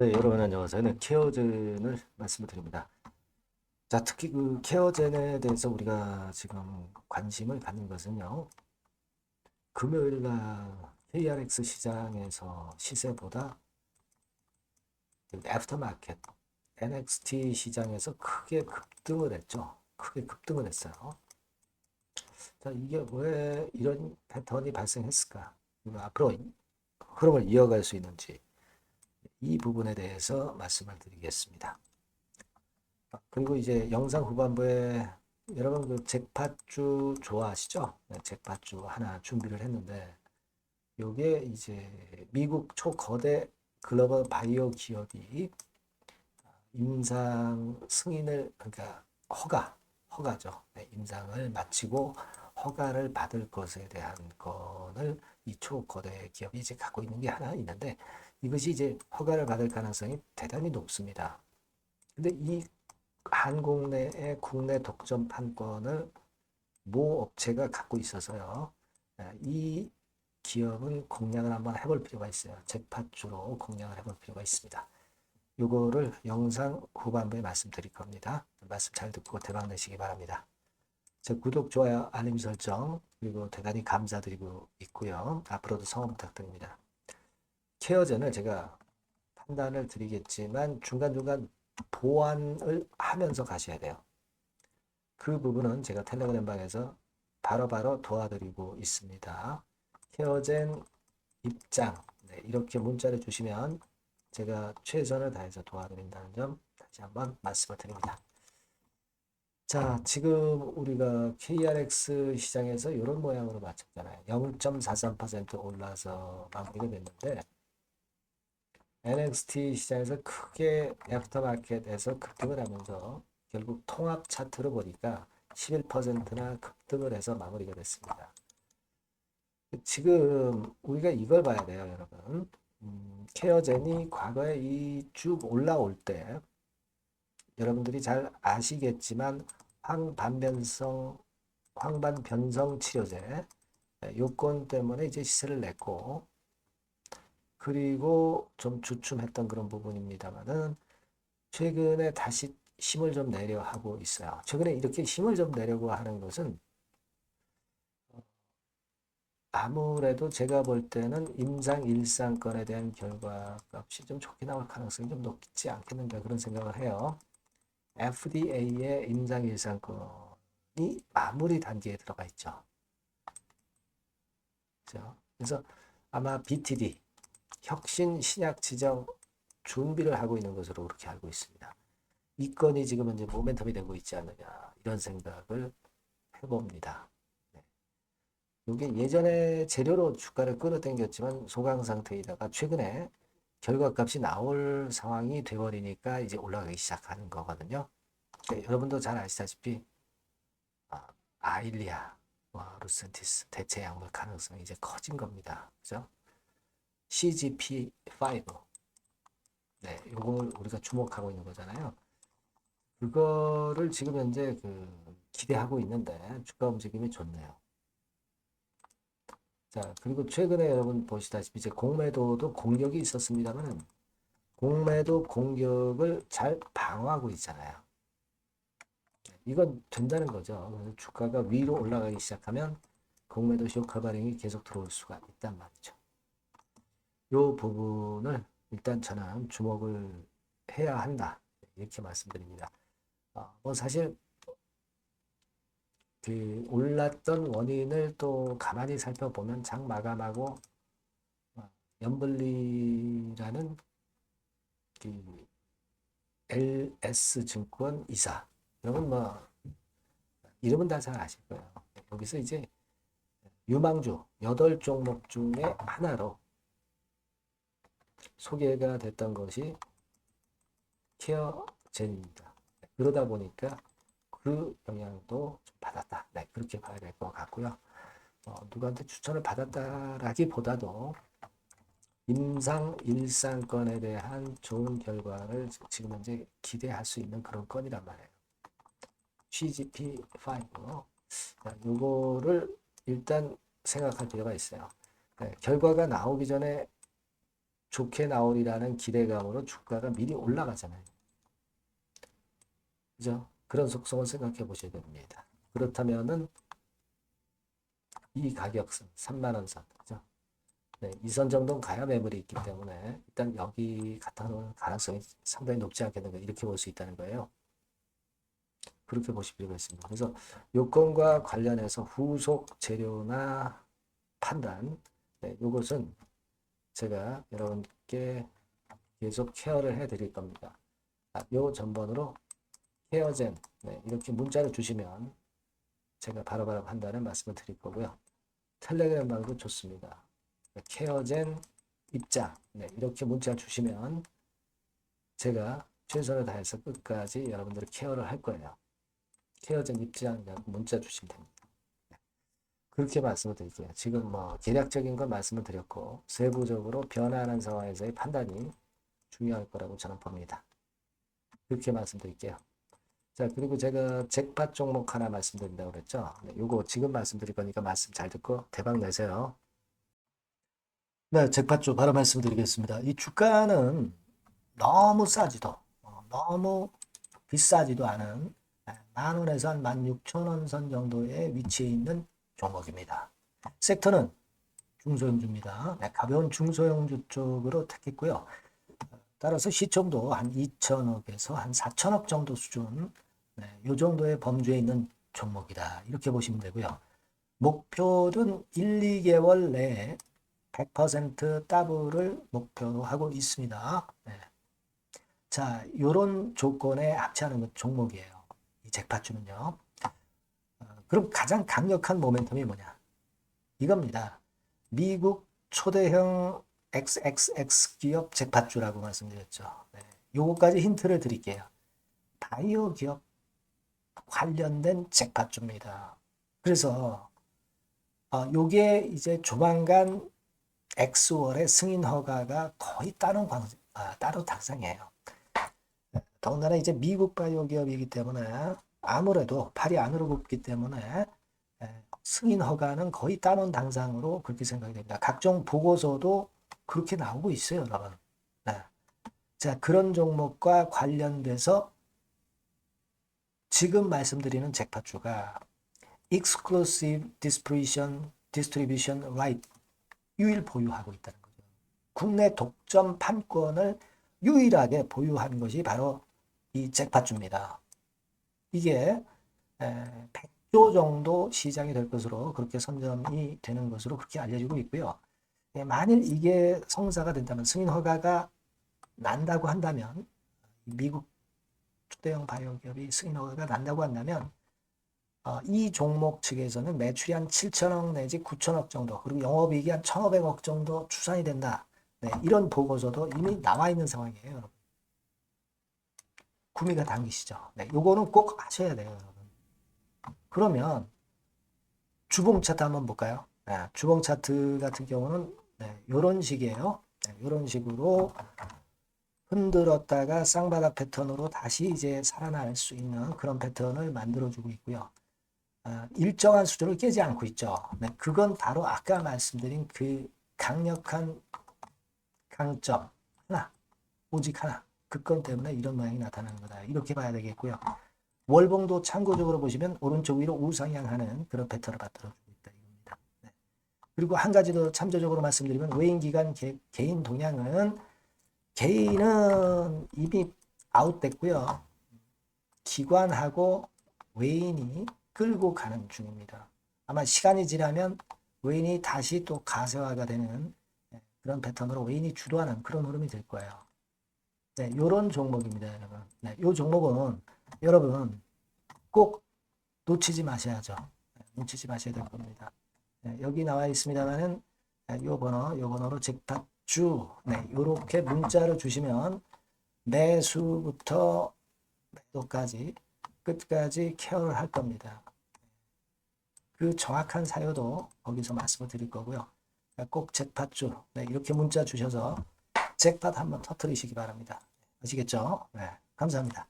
네, 여러분 안녕하세요. 네, 케어젠을 말씀을 드립니다. 자, 특히 그 케어젠에 대해서 우리가 지금 관심을 갖는 것은요. 금요일 날 KRX 시장에서 시세보다 그 애프터마켓 NXT 시장에서 크게 급등을 했죠. 크게 급등을 했어요. 자, 이게 왜 이런 패턴이 발생했을까? 앞으로 흐름을 이어갈 수 있는지 이 부분에 대해서 말씀을 드리겠습니다. 아, 그리고 이제 영상 후반부에 여러분 그 잭팟주 좋아하시죠? 네, 잭팟주 하나 준비를 했는데 요게 이제 미국 초거대 글로벌 바이오 기업이 임상 승인을 그러니까 허가 허가죠. 네, 임상을 마치고 허가를 받을 것에 대한 건을 이 초거대 기업이 이제 갖고 있는 게 하나 있는데 이것이 이제 허가를 받을 가능성이 대단히 높습니다. 근데 이 한국 내의 국내 독점 판권을 모 업체가 갖고 있어서요. 예, 이 기업은 공략을 한번 해볼 필요가 있어요. 재팟주로 공략을 해볼 필요가 있습니다. 요거를 영상 후반부에 말씀드릴 겁니다. 말씀 잘 듣고 대박 내시기 바랍니다. 제 구독, 좋아요, 알림 설정 그리고 대단히 감사드리고 있고요. 앞으로도 성원 부탁드립니다. 케어전을 제가 판단을 드리겠지만 중간중간 보완을 하면서 가셔야 돼요. 그 부분은 제가 텔레그램 방에서 바로바로 도와드리고 있습니다. 케어젠 입장 네, 이렇게 문자를 주시면 제가 최선을 다해서 도와드린다는 점 다시 한번 말씀을 드립니다. 자, 지금 우리가 KRX 시장에서 이런 모양으로 마쳤잖아요. 0.43% 올라서 마무리가 됐는데 NXT 시장에서 크게 애프터마켓에서 급등을 하면서 결국 통합 차트로 보니까 11%나 급등을 해서 마무리가 됐습니다. 지금 우리가 이걸 봐야 돼요, 여러분. 음, 케어젠이 과거에 이 쭉 올라올 때 여러분들이 잘 아시겠지만 황반변성 황반변성 치료제 네, 요건 때문에 이제 시세를 냈고 그리고 좀 주춤했던 그런 부분입니다만은 최근에 다시 힘을 좀 내려 하고 있어요. 최근에 이렇게 힘을 좀 내려고 하는 것은 아무래도 제가 볼 때는 임상 일상권에 대한 결과값이 좀 좋게 나올 가능성이 좀 높지 않겠는가 그런 생각을 해요. FDA의 임상 일상권이 마무리 단계에 들어가 있죠. 그렇죠? 그래서 아마 BTD 혁신 신약 지정 준비를 하고 있는 것으로 그렇게 알고 있습니다. 이 건이 지금 이제 모멘텀이 되고 있지 않느냐 이런 생각을 해봅니다. 네. 이게 예전에 재료로 주가를 끌어당겼지만 소강 상태이다가 최근에 결과값이 나올 상황이 돼버리니까 이제 올라가기 시작하는 거거든요. 네, 여러분도 잘 아시다시피 아, 아일리아, 뭐 루센티스 대체 약물 가능성이 이제 커진 겁니다. 그죠? CGP5. 네, 요걸 우리가 주목하고 있는 거잖아요. 그거를 지금 현재 그 기대하고 있는데 주가 움직임이 좋네요. 자, 그리고 최근에 여러분 보시다시피 이제 공매도도 공격이 있었습니다만 공매도 공격을 잘 방어하고 있잖아요. 이건 된다는 거죠. 주가가 위로 올라가기 시작하면 공매도 쇼크 발행이 계속 들어올 수가 있단 말이죠. 요 부분을 일단 저는 주목을 해야 한다. 이렇게 말씀드립니다. 어, 뭐 사실 그 올랐던 원인을 또 가만히 살펴보면 장 마감하고 어, 연블리라는 그 LS 증권 이사 여러분 뭐 이름은 다 잘 아실 거예요. 여기서 이제 유망주 8종목 중에 하나로 소개가 됐던 것이 케어젠입니다. 그러다 보니까 그 영향도 좀 받았다. 네, 그렇게 봐야 될 것 같고요. 어, 누구한테 추천을 받았다라기보다도 임상 일상권에 대한 좋은 결과를 지금 현재 기대할 수 있는 그런 건이란 말이에요. GGP5. 요거를 일단 생각할 필요가 있어요. 네, 결과가 나오기 전에 좋게 나오리라는 기대감으로 주가가 미리 올라가잖아요. 그죠? 그런 속성을 생각해 보셔야 됩니다. 그렇다면은 이 가격선 3만 원 선, 그죠? 네, 이선 정도는 가야 매물이 있기 때문에 일단 여기 놓을 가능성이 상당히 높지 않겠는가 이렇게 볼 수 있다는 거예요. 그렇게 보실 필요가 있습니다. 그래서 요건과 관련해서 후속 재료나 판단, 네, 요것은 제가 여러분께 계속 케어를 해 드릴 겁니다. 아, 요 전번으로 케어젠 네, 이렇게 문자를 주시면 제가 바로바로 판단을 말씀을 드릴 거고요. 텔레그램 방도 좋습니다. 케어젠 입장 네, 이렇게 문자 주시면 제가 최선을 다해서 끝까지 여러분들을 케어를 할 거예요. 케어젠 입장 문자 주시면 됩니다. 네, 그렇게 말씀을 드릴게요. 지금 뭐 계략적인 건 말씀을 드렸고 세부적으로 변화하는 상황에서의 판단이 중요할 거라고 저는 봅니다. 그렇게 말씀드릴게요. 자, 그리고 제가 잭팟 종목 하나 말씀드린다고 그랬죠. 네, 요거 지금 말씀드릴 거니까 말씀 잘 듣고 대박 내세요. 네, 잭팟 쪽 바로 말씀드리겠습니다. 이 주가는 너무 싸지도, 어, 너무 비싸지도 않은 네, 만 원에서 한만 육천 원 선 정도의 위치에 있는 종목입니다. 섹터는 중소형주입니다. 네, 가벼운 중소형주 쪽으로 택했고요. 따라서 시총도 한 2천억에서 한 4천억 정도 수준, 네, 이 정도의 범주에 있는 종목이다. 이렇게 보시면 되고요. 목표는 1, 2개월 내에 100% 더블을 목표로 하고 있습니다. 네. 자, 이런 조건에 합치하는 종목이에요. 이 잭팟주는요. 어, 그럼 가장 강력한 모멘텀이 뭐냐? 이겁니다. 미국 초대형 XXX 기업 잭팟주라고 말씀드렸죠. 네. 요거까지 힌트를 드릴게요. 바이오 기업 관련된 잭팟주입니다. 그래서 어, 요게 이제 조만간 엑스월의 승인 허가가 거의 따로 방, 아, 따로 당상이에요. 더군다나 이제 미국 바이오 기업이기 때문에 아무래도 팔이 안으로 굽기 때문에 에, 승인 허가는 거의 따놓은 당상으로 그렇게 생각이 됩니다. 각종 보고서도 그렇게 나오고 있어요, 여러분. 네. 자, 그런 종목과 관련돼서 지금 말씀드리는 잭팟주가 Exclusive Distribution, Distribution Right 유일 보유하고 있다는 거죠. 국내 독점 판권을 유일하게 보유한 것이 바로 이 잭팟주입니다. 이게 100조 정도 시장이 될 것으로 그렇게 선점이 되는 것으로 그렇게 알려지고 있고요. 예, 만일 이게 성사가 된다면 승인 허가가 난다고 한다면 미국 초대형 바이오 기업이 승인 허가가 난다고 한다면 어, 이 종목 측에서는 매출이 한 7천억 내지 9천억 정도 그리고 영업이익이 한 1,500억 정도 추산이 된다. 네, 이런 보고서도 이미 나와 있는 상황이에요, 여러분. 구미가 당기시죠. 네, 요거는 꼭 하셔야 돼요, 여러분. 그러면 주봉 차트 한번 볼까요? 네, 주봉 차트 같은 경우는 네, 요런 식이에요. 네, 요런 식으로 흔들었다가 쌍바닥 패턴으로 다시 이제 살아날 수 있는 그런 패턴을 만들어주고 있고요. 어, 일정한 수준을 깨지 않고 있죠. 네, 그건 바로 아까 말씀드린 그 강력한 강점 하나, 오직 하나. 그건 때문에 이런 모양이 나타나는 거다. 이렇게 봐야 되겠고요. 월봉도 참고적으로 보시면 오른쪽 위로 우상향하는 그런 패턴을 만들어주고 있다. 이겁니다. 네. 그리고 한 가지 더 참조적으로 말씀드리면 외인 기간 개, 개인 동향은 개인은 이미 아웃됐고요. 기관하고 외인이 끌고 가는 중입니다. 아마 시간이 지나면 외인이 다시 또 가세화가 되는 네, 그런 패턴으로 외인이 주도하는 그런 흐름이 될 거예요. 네, 요런 종목입니다, 여러분. 네, 요 종목은 여러분 꼭 놓치지 마셔야죠. 네, 놓치지 마셔야 될 겁니다. 네, 여기 나와 있습니다만은 네, 요 번호, 요 번호로 잭팟주 네, 요렇게 문자를 주시면 매수부터 매도까지 끝까지 케어를 할 겁니다. 그 정확한 사유도 거기서 말씀을 드릴 거고요. 꼭 잭팟주 네, 이렇게 문자 주셔서 잭팟 한번 터트리시기 바랍니다. 아시겠죠? 네, 감사합니다.